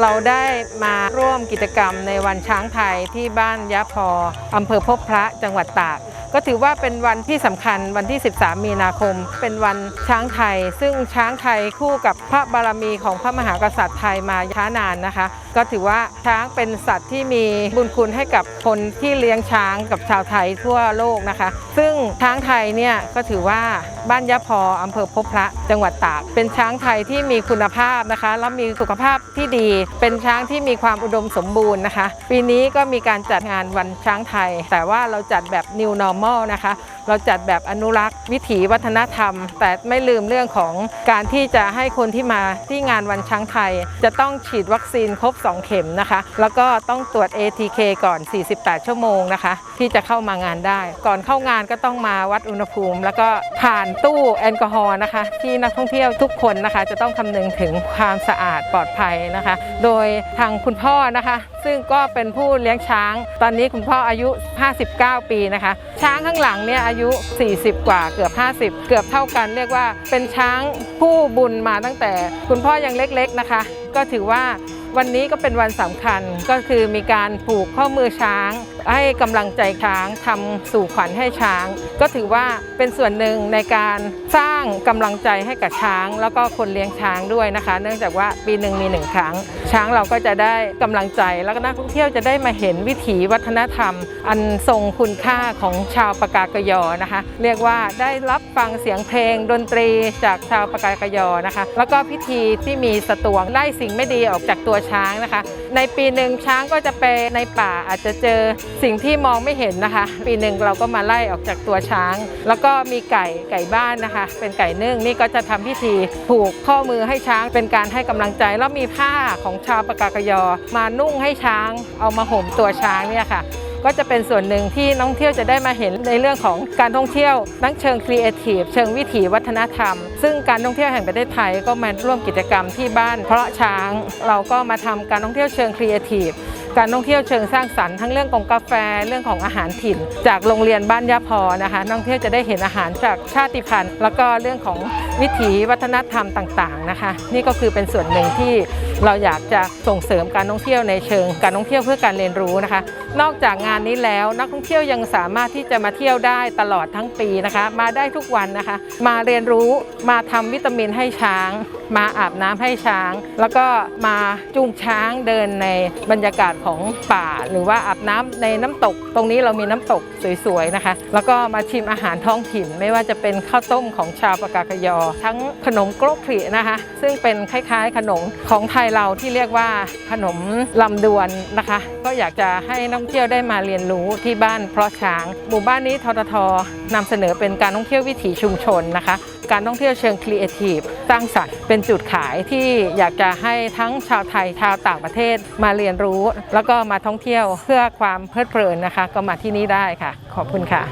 เราได้มาร่วมกิจกรรมในวันช้างไทยที่บ้านยะพออำเภอพบพระจังหวัดตาก ก็ถือว่าเป็นวันที่สำคัญวันที่ 13 มีนาคม เป็นวันช้างไทย ซึ่งช้างไทยคู่กับพระบารมีของพระมหากษัตริย์ไทยมาช้านานนะคะ ก็ถือว่าช้างเป็นสัตว์ที่มีบุญคุณให้กับคนที่เลี้ยงช้างกับชาวไทยทั่วโลกนะคะ ซึ่งช้างไทยเนี่ยก็ถือว่าบ้านยะพออำเภอพบพระจังหวัดตากเป็นช้างไทยที่มีคุณภาพนะคะ และมีสุขภาพที่ดี เป็นช้างที่มีความอุดมสมบูรณ์นะคะ ปีนี้ก็มีการจัดงานวันช้างไทย แต่ว่าเราจัดแบบ new normal normal นะคะ เราจัดแบบอนุรักษ์วิถีวัฒนธรรม แต่ไม่ลืมเรื่องของการที่จะให้คนที่มาที่งานวันช้างไทย จะต้องฉีดวัคซีนครบ 2 เข็มนะคะ แล้วก็ต้องตรวจ ATK ก่อน 48 ชั่วโมงนะคะ ที่จะเข้ามางานได้ ก่อนเข้างานก็ต้องมาวัดอุณหภูมิ แล้วก็ผ่านตู้แอลกอฮอล์นะคะ ที่นักท่องเที่ยวทุกคนนะคะ จะต้องคำนึงถึงความสะอาดปลอดภัยนะคะ โดยทางคุณพ่อนะคะ ซึ่งก็เป็นผู้เลี้ยงช้าง ตอนนี้คุณพ่ออายุ 59 ปีนะคะ ช้างข้างหลังเนี่ยอายุยุ 40 กว่าเกือบ 50 เกือบเท่ากัน เรียกว่าเป็นช้างผู้บุญมาตั้งแต่คุณพ่อยังเล็กๆนะคะ ก็ถือว่าวันนี้ก็เป็นวันสำคัญก็คือมีการผูกข้อมือช้าง ให้กำลังใจช้างทำสู่ขวัญให้ช้าง ก็ถือว่าเป็นส่วนหนึ่งในการสร้างกำลังใจให้กับช้าง แล้วก็คนเลี้ยงช้างด้วยนะคะ เนื่องจากว่าปีหนึ่งมีหนึ่งครั้ง ช้างเราก็จะได้กำลังใจแล้วก็นักท่องเที่ยวจะได้มาเห็นวิถีวัฒนธรรม อันทรงคุณค่าของชาวปากากยอนะคะ เรียกว่าได้รับฟังเสียงเพลงดนตรีจากชาวปากากยอนะคะ แล้วก็พิธีที่มีสตวงไล่สิ่งไม่ดีออกจากตัวช้างนะคะ ในปีหนึ่งช้างก็จะไปในป่าอาจจะเจอสิ่งที่มองไม่เห็นนะคะ ปีหนึ่งเราก็มาไล่ออกจากตัวช้าง แล้วก็มีไก่ไก่บ้านนะคะ เป็นไก่นึ่งนี่ก็จะทำพิธีผูกข้อมือให้ช้างเป็นการให้กำลังใจ แล้วมีผ้าของชาวปากากยอ มานุ่งให้ช้าง เอามาห่มตัวช้างเนี่ยค่ะก็จะเป็นส่วนหนึ่งที่นักท่องเที่ยวจะได้มาเห็นในเรื่องของการท่องเที่ยวทั้งเชิงครีเอทีฟเชิงวิถีวัฒนธรรม ซึ่งการท่องเที่ยวแห่งประเทศไทยก็มาร่วมกิจกรรมที่บ้านเพราะช้าง เราก็มาทำการท่องเที่ยวเชิงครีเอทีฟ การท่องเที่ยวเชิงสร้างสรรค์ทั้งเรื่องของกาแฟเรื่องของอาหารถิ่น จากโรงเรียนบ้านยะพอนะคะนักท่องเที่ยวจะได้เห็นอาหารจากชาติพันธุ์ แล้วก็เรื่องของวิถีวัฒนธรรมต่างๆนะคะ นี่ก็คือเป็นส่วนหนึ่งที่เราอยากจะส่งเสริมการท่องเที่ยวในเชิง การท่องเที่ยวเพื่อการเรียนรู้นะคะ นอกจากงานนี้แล้วนักท่องเที่ยวยังสามารถที่จะมาเที่ยวได้ตลอดทั้งปีนะคะ มาได้ทุกวันนะคะ มาเรียนรู้มาทำวิตามินให้ช้าง มาอาบน้ำให้ช้าง แล้วก็มาจูงช้างเดินในบรรยากาศของป่า หรือว่าอาบน้ำในน้ำตก ตรงนี้เรามีน้ำตกสวยๆนะคะ แล้วก็มาชิมอาหารท้องถิ่น ไม่ว่าจะเป็นข้าวต้มของชาวปากากยอ ทั้งขนมกรกผลินะคะ ซึ่งเป็นคล้ายๆ ขนมของไทยเราที่เรียกว่าขนมลำดวนนะคะ ก็อยากจะให้นักท่องเที่ยวได้มาเรียนรู้ที่บ้านเพราะช้าง หมู่บ้านนี้ทททนำเสนอเป็นการท่องเที่ยววิถีชุมชนนะคะ การท่องเที่ยวเชิงครีเอทีฟสร้างสรรค์เป็นจุดขายที่อยากจะให้ทั้งชาวไทยชาวต่างประเทศมาเรียนรู้ แล้วก็มาท่องเที่ยวเพื่อความเพลิดเพลินนะคะ ก็มาที่นี่ได้ค่ะ ขอบคุณค่ะ